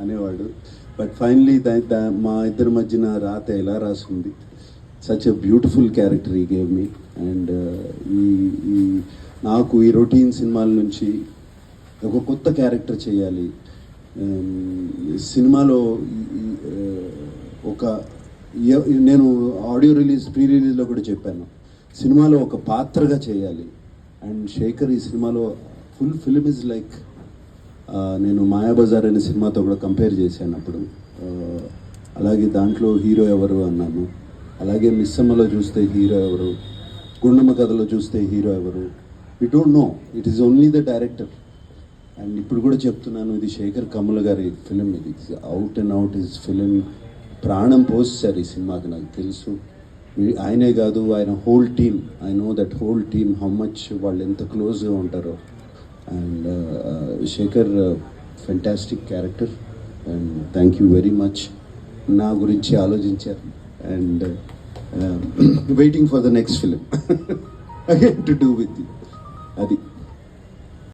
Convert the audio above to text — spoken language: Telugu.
అనేవాడు. బట్ ఫైనలీ మా ఇద్దరి మధ్యన రాత ఎలా రాసింది సచ్ ఎ బ్యూటిఫుల్ క్యారెక్టర్ ఈ గేమ్ మీ అండ్ ఈ ఈ నాకు ఈ రొటీన్ సినిమాల నుంచి ఒక కొత్త క్యారెక్టర్ చేయాలి. Um, సినిమాలో uh, ఒక నేను ఆడియో రిలీజ్ ప్రీ రిలీజ్లో కూడా చెప్పాను. సినిమాలో ఒక పాత్రగా చేయాలి. అండ్ శేఖర్ ఈ సినిమాలో ఫుల్ ఫిలిం ఇస్ లైక్ నేను మాయాబజార్ అనే సినిమాతో కూడా కంపేర్ చేశాను అప్పుడు. అలాగే దాంట్లో హీరో ఎవరు అన్నాను. అలాగే మిస్సమ్మలో చూస్తే హీరో ఎవరు? గుండమ్మ కథలో చూస్తే హీరో ఎవరు? We don't know it is only the director and ఇప్పుడు కూడా చెప్తున్నాను ఇది శేఖర్ కమల్ గారి ఫిలిం ఇది out and out is film ప్రాణం పోసారు ఈ సినిమాకి నాకు తెలుసు. ఆయనే కాదు ఆయన whole team I know that whole team how much వాళ్ళు ఎంత క్లోజ్గా ఉంటారో. And Shekhar fantastic character and thank you very much నా గురించి ఆలోచించారు and waiting for the next film again to do with అది.